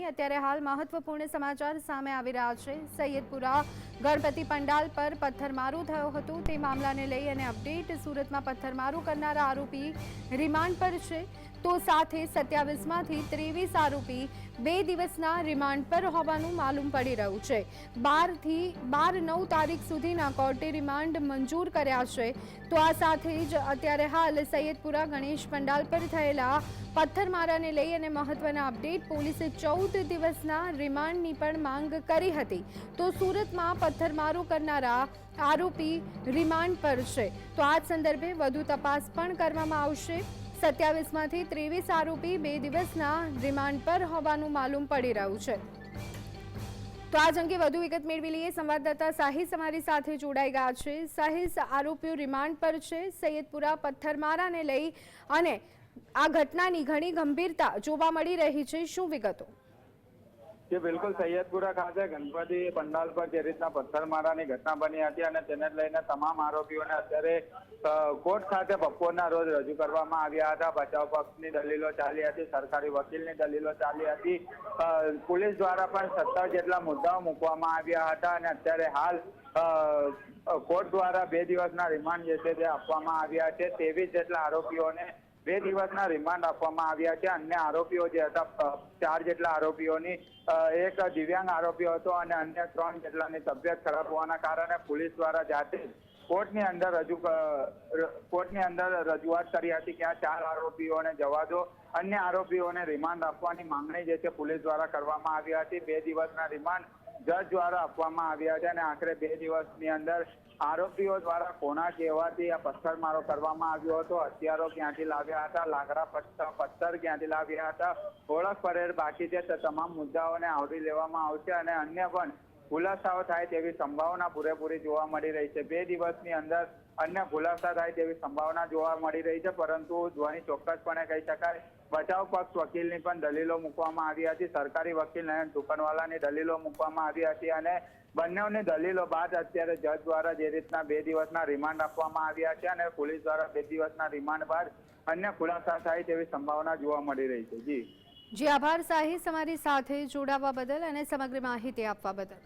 અત્યારે હાલ મહત્વપૂર્ણ સમાચાર સામે આવી રહ્યા છે. સૈયદપુરા ગણપતિ પંડાલ પર પથ્થરમારું થયો હતું. તે મામલાને લઈ અને અપડેટ, સુરતમાં પથ્થરમારું કરનારા આરોપી રિમાન્ડ પર છે. તો સાથે સત્યાવીસમાંથી ત્રેવીસ આરોપી બે દિવસના રિમાન્ડ પર હોવાનું માલુમ પડી રહ્યું છે. બારથી બાર નવ તારીખ સુધીના કોર્ટે રિમાન્ડ મંજૂર કર્યા છે. તો આ સાથે જ અત્યારે હાલ સૈયદપુરા ગણેશ પંડાલ પર થયેલા પથ્થરમારાને લઈ અને મહત્વના અપડેટ, પોલીસે ચૌદ દિવસના રિમાન્ડની પણ માંગ કરી હતી. તો સુરતમાં પથ્થરમારો કરનારા આરોપી રિમાન્ડ પર છે. તો આ સંદર્ભે વધુ તપાસ પણ કરવામાં આવશે. સત્યાવીસમાંથી ત્રેવીસ આરોપી બે દિવસના રિમાન્ડ પર હોવાનું માલુમ પડી રહ્યું છે. તો આજ અંગે વધુ વિગત મેળવી લઈએ. સંવાદદાતા સાહિસ અમારી સાથે જોડાઈ ગયા છે. સાહિસ, આરોપીઓ રિમાન્ડ પર છે. સૈયદપુરા પથ્થરમારાને લઈ અને આ ઘટનાની ઘણી ગંભીરતા જોવા મળી રહી છે. શું વિગતો? જે બિલકુલ સૈયદપુરા ખાતે ગણપતિ પંડાલ પર જે રીતના પથ્થરમારાની ઘટના બની હતી અને તેને લઈને તમામ આરોપીઓને અત્યારે કોર્ટ ખાતે બપોરના રોજ રજૂ કરવામાં આવ્યા હતા. બચાવ પક્ષની દલીલો ચાલી હતી, સરકારી વકીલની દલીલો ચાલી હતી. પોલીસ દ્વારા પણ સત્તર જેટલા મુદ્દાઓ મૂકવામાં આવ્યા હતા અને અત્યારે હાલ કોર્ટ દ્વારા બે દિવસના રિમાન્ડ જે છે તે આપવામાં આવ્યા છે. ત્રેવીસ જેટલા આરોપીઓને બે દિવસના રિમાન્ડ આપવામાં આવ્યા છે. અન્ય આરોપીઓ જે હતા ચાર જેટલા આરોપીઓની એક દિવ્યાંગ આરોપીઓ હતો અને અન્ય ત્રણ જેટલાની તબિયત ખરાબ હોવાના કારણે પોલીસ દ્વારા જાતે કોર્ટની અંદર રજૂ કોર્ટની અંદર રજૂઆત કરી હતી કે આ ચાર આરોપીઓને જવા દો. અન્ય આરોપીઓને રિમાન્ડ આપવાની માંગણી જે છે, પોલીસ દ્વારા કરવામાં આવી હતી. બે દિવસના રિમાન્ડ જજ દ્વારા આપવામાં આવ્યા છે અને આખરે બે દિવસની અંદર આરોપીઓ દ્વારા કોના કહેવાથી આ પથ્થરમારો કરવામાં આવ્યો હતો, હથિયારો ક્યાંથી લાવ્યા હતા, લાકડા પથ્થર ક્યાંથી લાવ્યા હતા, ઓળખ પરેડ બાકી છે, તે તમામ મુદ્દાઓને આવરી લેવામાં આવશે અને અન્ય પણ ખુલાસાઓ થાય તેવી સંભાવના પૂરેપૂરી જોવા મળી રહી છે. બે દિવસની અંદર અન્ય ખુલાસા થાય તેવી સંભાવના જોવા મળી રહી છે, પરંતુ ધ્વનિ ચોક્કસપણે કહી શકાય. બચાવ પક્ષ વકીલની પણ દલીલો મૂકવામાં આવી હતી. સરકારી વકીલ નયન ટુકનવાલાની દલીલો મૂકવામાં આવી હતી અને બંનેની દલીલો બાદ અત્યારે જજ દ્વારા જે રીતના બે દિવસના રિમાન્ડ આપવામાં આવ્યા છે અને પોલીસ દ્વારા બે દિવસના રિમાન્ડ બાદ અન્ય ખુલાસા થાય તેવી સંભાવના જોવા મળી રહી છે. જી. જી આભાર સાહિસ અમારી સાથે જોડાવા બદલ અને સમગ્ર માહિતી આપવા બદલ.